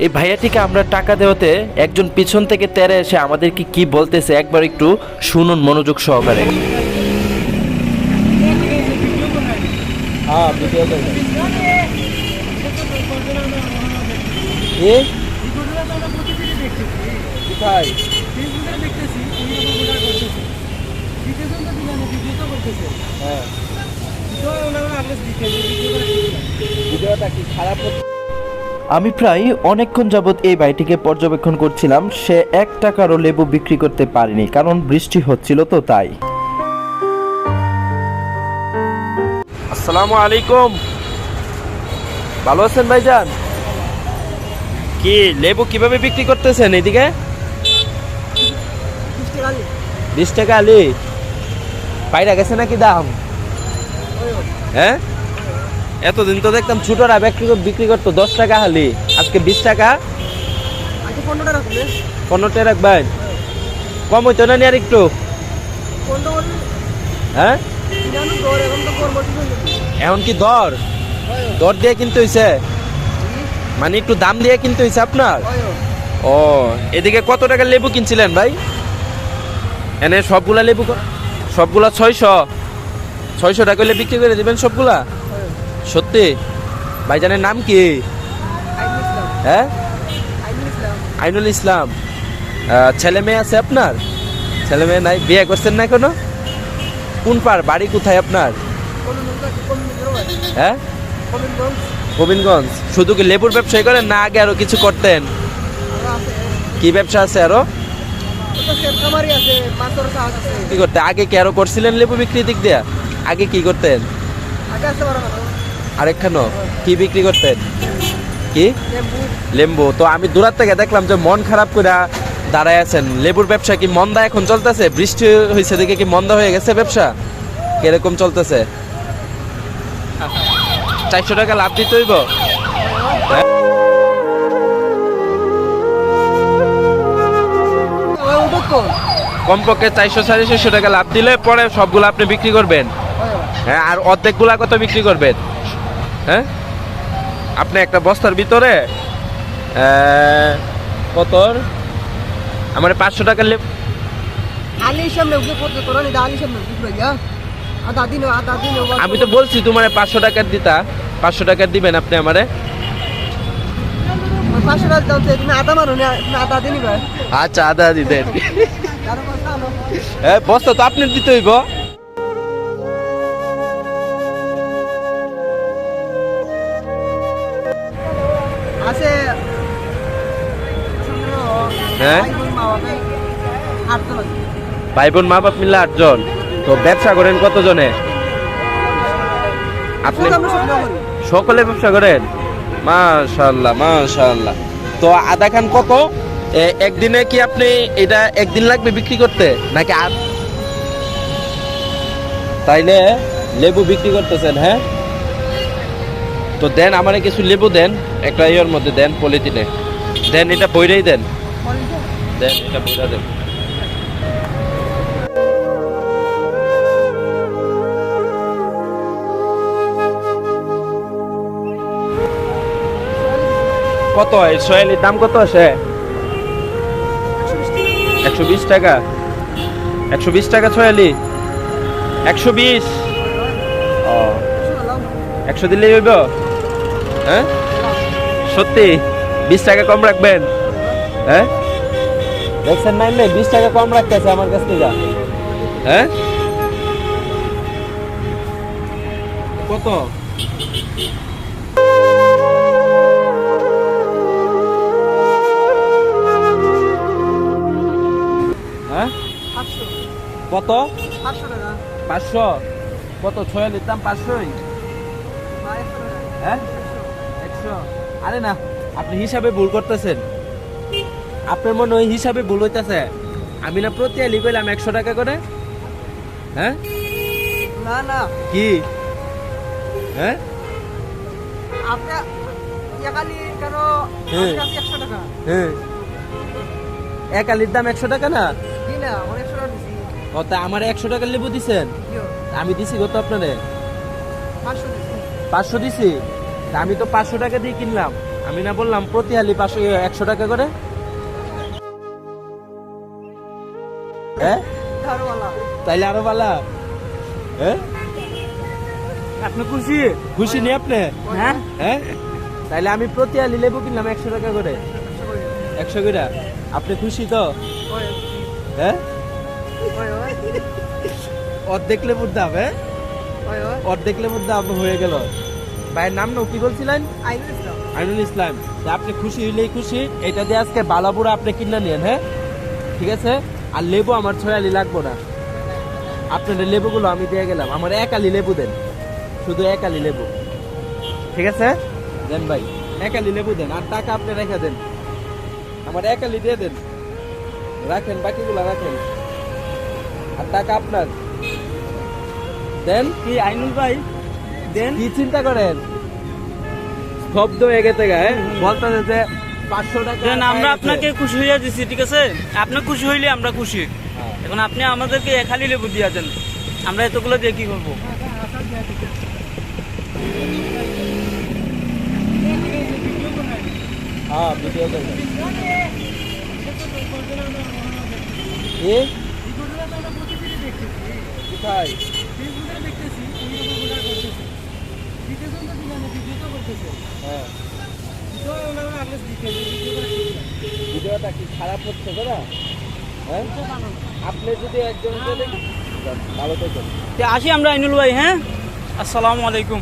এই ভাইয়াটিকে আমরা টাকা দেওয়াতে একজন পিছন থেকে তেরে এসে আমাদেরকে কি বলতেছে একবার একটু শুনুন মনোযোগ সহকারে। হ্যাঁ হ্যাঁ। ভিডিওটা কি খারাপ হচ্ছে? আমি প্রায় অনেকক্ষণ যাবৎ এই বাড়িটিকে পর্যবেক্ষণ করছিলাম। সে এক টাকারও লেবু বিক্রি করতে পারেনি, কারণ বৃষ্টি হচ্ছিল তো তাই। আসসালামু আলাইকুম। ভালো আছেন ভাইজান? কি, লেবু কীভাবে বিক্রি করতেছেন এদিকে? বিশ টাকা আলি। পাইরা গেছে নাকি দাম? হ্যাঁ? এতদিন তো দেখতাম ছোটরা বিক্রি বিক্রি করতো দশ টাকা হালি আজকে বিশ টাকা। আগে পনেরোটা রাখলে পনেরো টাকা রাখবেন কম হইতো না নি আর একটু? হ্যাঁ? এখন কি দর? দর দিয়ে কিনতে হইছে? মানে একটু দাম দিয়ে কিনতে হইছে আপনার? ও এদিকে কত টাকার লেবু কিনছিলেন ভাই? এনে সবগুলা লেবু সবগুলা ছয়শো। ছয়শো টাকা হলে বিক্রি করে দিবেন সবগুলা? সত্যি? ভাইজানের নাম কি? হ্যাঁ? আইনুল ইসলাম। ছেলে মেয়ে আছে আপনার? ছেলে মেয়ে নাই, বিয়ে করছেন না এখনও? কোন পার বাড়ি কোথায় আপনার? কোন কোন হ্যাঁ? গোবিন্দগঞ্জ। শুধু কি লেবুর ব্যবসায় করেন না আগে আরও কিছু করতেন? কি ব্যবসা আছে আরও? কি করতে? আগে কি আরও করছিলেন লেবু বিক্রি দিক দিয়া? আগে কি করতেন? আরেকখানো কি বিক্রি করতেন? কি? লেম্বু। তো আমি দূরার থেকে দেখলাম যে মন খারাপ করে দাঁড়ায় আছেন। লেবুর ব্যবসা কি মন্দা এখন চলতেছে? বৃষ্টি হয়েছে দেখে কি মন্দা হয়ে গেছে ব্যবসা? কীরকম চলতেছে? চারশো টাকা লাভ দিতে হইব? কমপক্ষে চারশো সাড়ে চারশো টাকা লাভ দিলে পরে সবগুলো আপনি বিক্রি করবেন। হ্যাঁ আর অর্ধেকগুলা কত বিক্রি করবেন? হ্যাঁ? আপনি একটা বস্তার ভিতরে কত? আমার পাঁচশো টাকা দিন আধা আমি তো বলছি তোমার পাঁচশো টাকার দিতা। পাঁচশো টাকার দিবেন আপনি আমারে? আচ্ছা আদা কারও হ্যাঁ বস্তা তো আপনি দিতে হইব হ্যাঁ? ভাই বোন মা বাপ মিলে আটজন। তো ব্যবসা করেন কতজনে? আপনি সকলে ব্যবসা করেন? মাশাল্লাহ মাশাল্লাহ তো আদা খান কত? একদিনে কি আপনি এটা একদিন লাগবে বিক্রি করতে? নাকি আর তাইলে লেবু বিক্রি করতেছেন হ্যাঁ? তো দেন আমার কিছু লেবু দেন, একটা ইয়ের মধ্যে দেন পলিথিনে। দেন, এটা বইরেই দেন। দেন, এটা বইরা দেন। কত এই সোয়ালির দাম কত আছে? একশো বিশ টাকা। একশো বিশ টাকা সয়ালি? একশো বিশ? ও। একশো দিলেই হইব? হ্যাঁ? সত্যি বিশ টাকা কম রাখবেন। হ্যাঁ? দেখছেন নাই মেয়ে বিশ টাকা কম রাখতেছে আমার কাছ থেকে। হ্যাঁ? কত? হ্যাঁ? কত? সাতশো টাকা। পাঁচশো। কত? ছয় নিতাম পাঁচশোই। হ্যাঁ? আরে না আপনি হিসাবে ভুল করতেছেন। আপনার মনে হয় হিসাবে ভুল হইতেছে। আমি না প্রতি আলি কইলাম একশো টাকা করে। হ্যাঁ? না না। কি? হ্যাঁ? আপনি একালি কেন। আপনার কাছে একশো টাকা? এক আলির দাম একশো টাকা না? আমার একশো টাকা দিছি। ও তা আমার একশো টাকার লেবু দিছেন? আমি দিছি কত আপনারে? পাঁচশো দিছি? আমি তো পাঁচশো টাকা দিয়ে কিনলাম। আমি না বললাম প্রতি হালি পাঁচশো একশো টাকা করে? হ্যাঁ তাইলে আরও হ্যাঁ আপনি খুশি? খুশি নি আপনি? হ্যাঁ। হ্যাঁ তাইলে আমি প্রতি আলি লেবু কিনলাম একশো টাকা করে। একশো করে? আপনি খুশি তো? হ্যাঁ অর্ধেক লেবুর দাম হ্যাঁ অর্ধেক লেবুর দাম হয়ে গেল। ভাইয়ের নাম নাও কি বলছিলেন? আইনুল ইসলাম। আপনি খুশি হইলেই খুশি। এটা দিয়ে আজকে বালাপুরা আপনি কিনে নিয়েন হ্যাঁ? ঠিক আছে? আর লেবু আমার ছয় আলি লাগবো না। আপনাদের লেবুগুলো আমি দিয়ে গেলাম আমার এক আলি লেবু দেন। শুধু এক আলি লেবু। ঠিক আছে? দেন ভাই এক আলি লেবু দেন। আর টাকা আপনি রেখে দেন। আমার এক আলি দিয়ে দেন। রাখেন বাকিগুলো রাখেন। আর টাকা আপনার। দেন। কি আইনুল ভাই? দেন। কি চিন্তা করেন? হয়ে গেছে গায়ে বলতেছে যে পাঁচশো টাকা আমরা আপনাকে খুশি হইয়া দিছি ঠিক আছে? আপনি খুশি হইলে আমরা খুশি। হ্যাঁ। এখন আপনি আমাদেরকে একালি লেবু দিয়া দেন। আমরা এতগুলো দিয়ে কি করব? হ্যাঁ ভিডিও করবেন এ কোথায় হ্যাঁ ভিডিওটা কি খারাপ হচ্ছে দাদা? হ্যাঁ? আপনি যদি একজন ভালো থাকেন তে আসি আমরা আইনুল ভাই হ্যাঁ? আসসালামু আলাইকুম।